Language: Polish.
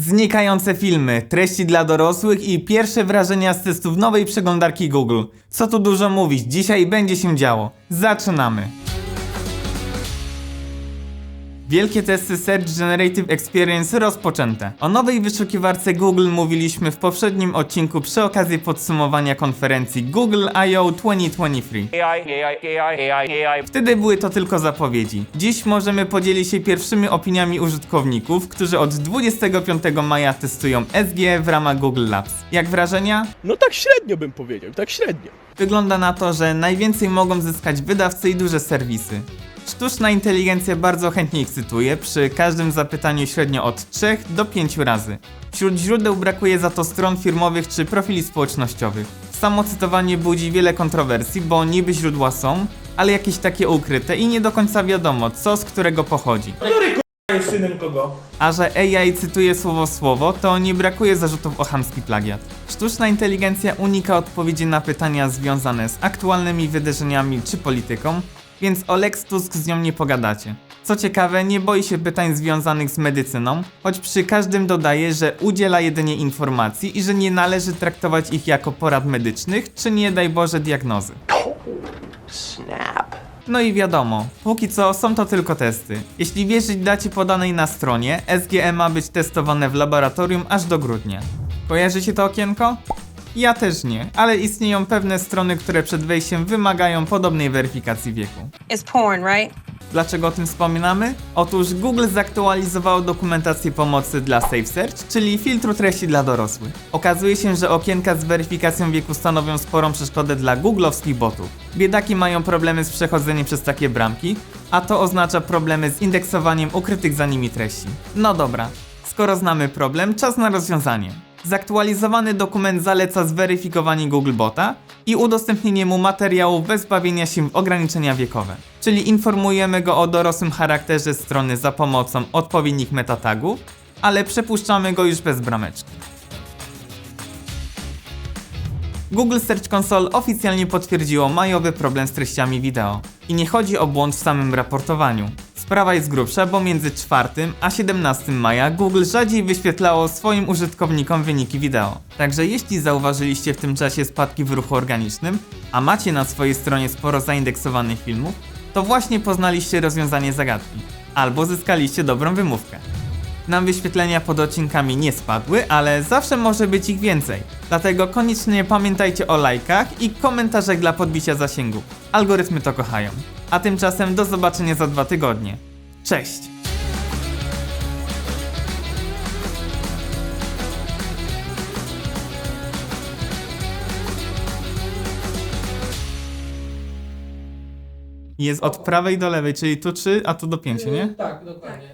Znikające filmy, treści dla dorosłych i pierwsze wrażenia z testów nowej przeglądarki Google. Co tu dużo mówić, dzisiaj będzie się działo. Zaczynamy! Wielkie testy Search Generative Experience rozpoczęte. O nowej wyszukiwarce Google mówiliśmy w poprzednim odcinku przy okazji podsumowania konferencji Google I.O. 2023. AI, AI, AI, AI, AI. Wtedy były to tylko zapowiedzi. Dziś możemy podzielić się pierwszymi opiniami użytkowników, którzy od 25 maja testują SGE w ramach Google Labs. Jak wrażenia? No tak średnio bym powiedział, tak średnio. Wygląda na to, że najwięcej mogą zyskać wydawcy i duże serwisy. Sztuczna inteligencja bardzo chętnie ich cytuje, przy każdym zapytaniu średnio od 3 do 5 razy. Wśród źródeł brakuje za to stron firmowych czy profili społecznościowych. Samo cytowanie budzi wiele kontrowersji, bo niby źródła są, ale jakieś takie ukryte i nie do końca wiadomo, co z którego pochodzi. jest synem kogo? A że AI cytuje słowo w słowo, to nie brakuje zarzutów o chamski plagiat. Sztuczna inteligencja unika odpowiedzi na pytania związane z aktualnymi wydarzeniami czy polityką, więc o Lex Tusk z nią nie pogadacie. Co ciekawe, nie boi się pytań związanych z medycyną, choć przy każdym dodaje, że udziela jedynie informacji i że nie należy traktować ich jako porad medycznych, czy nie daj Boże diagnozy. Snap. No i wiadomo, póki co są to tylko testy. Jeśli wierzyć dacie podanej na stronie, SGE ma być testowane w laboratorium aż do grudnia. Kojarzycie to okienko? Ja też nie, ale istnieją pewne strony, które przed wejściem wymagają podobnej weryfikacji wieku. It's porn, right? Dlaczego o tym wspominamy? Otóż Google zaktualizowało dokumentację pomocy dla Safe Search, czyli filtru treści dla dorosłych. Okazuje się, że okienka z weryfikacją wieku stanowią sporą przeszkodę dla googlowskich botów. Biedaki mają problemy z przechodzeniem przez takie bramki, a to oznacza problemy z indeksowaniem ukrytych za nimi treści. No dobra, skoro znamy problem, czas na rozwiązanie. Zaktualizowany dokument zaleca zweryfikowanie Googlebota i udostępnienie mu materiałów bez bawienia się w ograniczenia wiekowe. Czyli informujemy go o dorosłym charakterze strony za pomocą odpowiednich metatagów, ale przepuszczamy go już bez brameczki. Google Search Console oficjalnie potwierdziło majowy problem z treściami wideo. I nie chodzi o błąd w samym raportowaniu. Sprawa jest grubsza, bo między 4 a 17 maja Google rzadziej wyświetlało swoim użytkownikom wyniki wideo. Także jeśli zauważyliście w tym czasie spadki w ruchu organicznym, a macie na swojej stronie sporo zaindeksowanych filmów, to właśnie poznaliście rozwiązanie zagadki. Albo zyskaliście dobrą wymówkę. Nam wyświetlenia pod odcinkami nie spadły, ale zawsze może być ich więcej. Dlatego koniecznie pamiętajcie o lajkach i komentarzach dla podbicia zasięgu. Algorytmy to kochają. A tymczasem do zobaczenia za dwa tygodnie. Cześć! Jest od prawej do lewej, czyli tu 3, a tu do 5, nie? Tak, dokładnie.